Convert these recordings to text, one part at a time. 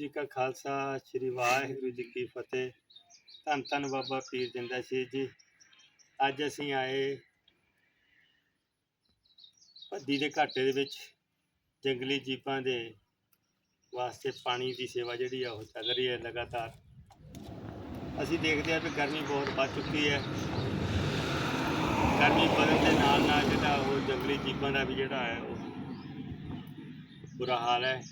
ਜੀ ਕਾ ਖਾਲਸਾ, ਸ੍ਰੀ ਵਾਹਿਗੁਰੂ ਜੀ ਕੀ ਫਤਿਹ। ਧੰਨ ਧੰਨ ਬਾਬਾ ਪੀਰ ਜਿੰਦਾ ਸ਼ਹੀਦ ਜੀ। ਅੱਜ ਅਸੀਂ ਆਏ ਭੱਦੀ ਦੇ ਘਾਟੇ ਦੇ ਵਿੱਚ, ਜੰਗਲੀ ਜੀਵਾਂ ਦੇ ਵਾਸਤੇ ਪਾਣੀ ਦੀ ਸੇਵਾ ਜਿਹੜੀ ਆ ਉਹ ਚੱਲ ਰਹੀ ਹੈ ਲਗਾਤਾਰ। ਅਸੀਂ ਦੇਖਦੇ ਹਾਂ ਕਿ ਗਰਮੀ ਬਹੁਤ ਵੱਧ ਚੁੱਕੀ ਹੈ। ਗਰਮੀ ਵਧਣ ਦੇ ਨਾਲ ਨਾਲ ਜਿਹੜਾ ਉਹ ਜੰਗਲੀ ਜੀਵਾਂ ਦਾ ਵੀ ਜਿਹੜਾ ਹੈ ਉਹ ਬੁਰਾ ਹਾਲ ਹੈ।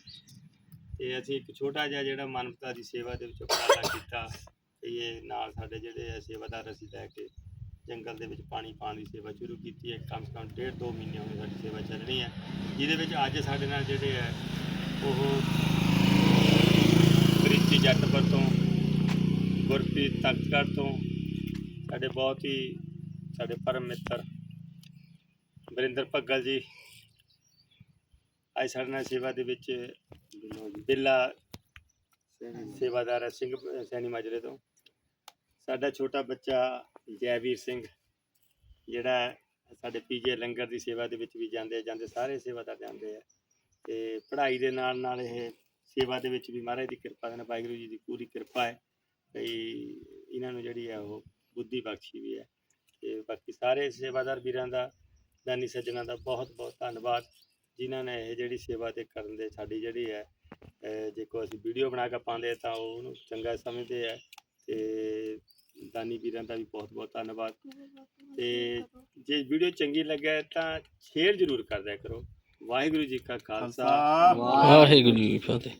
ਤੇ ਅਸੀਂ ਇੱਕ ਛੋਟਾ ਜਿਹਾ ਜਿਹੜਾ ਮਾਨਵਤਾ ਦੀ ਸੇਵਾ ਦੇ ਵਿੱਚ ਉਪਰਾਲਾ ਕੀਤਾ ਤੇ ਇਹ ਨਾਲ ਸਾਡੇ ਜਿਹੜੇ ਆ ਸੇਵਾਦਾਰ ਅਸੀਂ ਲੈ ਕੇ ਜੰਗਲ ਦੇ ਵਿੱਚ ਪਾਣੀ ਪਾਉਣ ਦੀ ਸੇਵਾ ਸ਼ੁਰੂ ਕੀਤੀ ਹੈ। ਕਮ ਸੇ ਕਮ ਡੇਢ ਦੋ ਮਹੀਨੇ ਹੋਏ ਸਾਡੀ ਸੇਵਾ ਚੱਲਣੀ ਹੈ। ਜਿਹਦੇ ਵਿੱਚ ਅੱਜ ਸਾਡੇ ਨਾਲ ਜਿਹੜੇ ਹੈ, ਉਹ ਪ੍ਰੀਤੀ ਜੱਟਪੁਰ ਤੋਂ, ਗੁਰਪ੍ਰੀਤ ਤਖਤਗੜ੍ਹ ਤੋਂ, ਸਾਡੇ ਬਹੁਤ ਹੀ ਸਾਡੇ ਪਰਮ ਮਿੱਤਰ ਵਰਿੰਦਰ ਭੱਗਲ ਜੀ, ਅੱਜ ਸਾਡੇ ਨਾਲ ਸੇਵਾ ਦੇ ਵਿੱਚ ਬਿੱਲਾ ਸੇਵਾਦਾਰ ਹੈ, ਸਿੰਘ, ਸੈਣੀ ਮਾਜਰੇ ਤੋਂ। ਸਾਡਾ ਛੋਟਾ ਬੱਚਾ ਜੈਵੀਰ ਸਿੰਘ, ਜਿਹੜਾ ਸਾਡੇ ਪੀਜੇ ਲੰਗਰ ਦੀ ਸੇਵਾ ਦੇ ਵਿੱਚ ਵੀ ਜਾਂਦੇ ਜਾਂਦੇ ਸਾਰੇ ਸੇਵਾਦਾਰ ਜਾਂਦੇ ਆ। ਤੇ ਪੜ੍ਹਾਈ ਦੇ ਨਾਲ ਨਾਲ ਇਹ ਸੇਵਾ ਦੇ ਵਿੱਚ ਵੀ ਮਹਾਰਾਜ ਦੀ ਕਿਰਪਾ ਦੇ ਨਾਲ, ਵਾਹਿਗੁਰੂ ਜੀ ਦੀ ਪੂਰੀ ਕਿਰਪਾ ਹੈ। ਤੇ ਇਹਨਾਂ ਨੂੰ ਜਿਹੜੀ ਹੈ ਉਹ ਬੁੱਧੀ ਬਖਸ਼ੀ ਵੀ ਹੈ। ਤੇ ਬਾਕੀ ਸਾਰੇ ਸੇਵਾਦਾਰ ਵੀਰਾਂ ਦਾ, ਦਾਨੀ ਸੱਜਣਾ ਦਾ ਬਹੁਤ ਬਹੁਤ ਧੰਨਵਾਦ। ਜਿਨ੍ਹਾਂ ਨੇ ਇਹ ਜਿਹੜੀ ਸੇਵਾ ਤੇ ਕਰਨ ਦੇ ਸਾਡੀ ਜਿਹੜੀ ਹੈ ਜੇ ਕੋਈ ਅਸੀਂ ਵੀਡੀਓ ਬਣਾ ਕੇ ਪਾਉਂਦੇ ਤਾਂ ਉਹਨੂੰ ਚੰਗਾ ਸਮਝਦੇ ਆ ਤੇ ਦਾਨੀ ਵੀਰਾਂ ਦਾ ਵੀ ਬਹੁਤ ਬਹੁਤ ਧੰਨਵਾਦ। ਤੇ ਜੇ ਵੀਡੀਓ ਚੰਗੀ ਲੱਗੇ ਤਾਂ ਸ਼ੇਅਰ ਜ਼ਰੂਰ ਕਰਦਿਆ ਕਰੋ। ਵਾਹਿਗੁਰੂ ਜੀ ਕਾ ਖਾਲਸਾ। ਵਾਹਿਗੁਰੂ ਜੀ ਫਤਿਹ।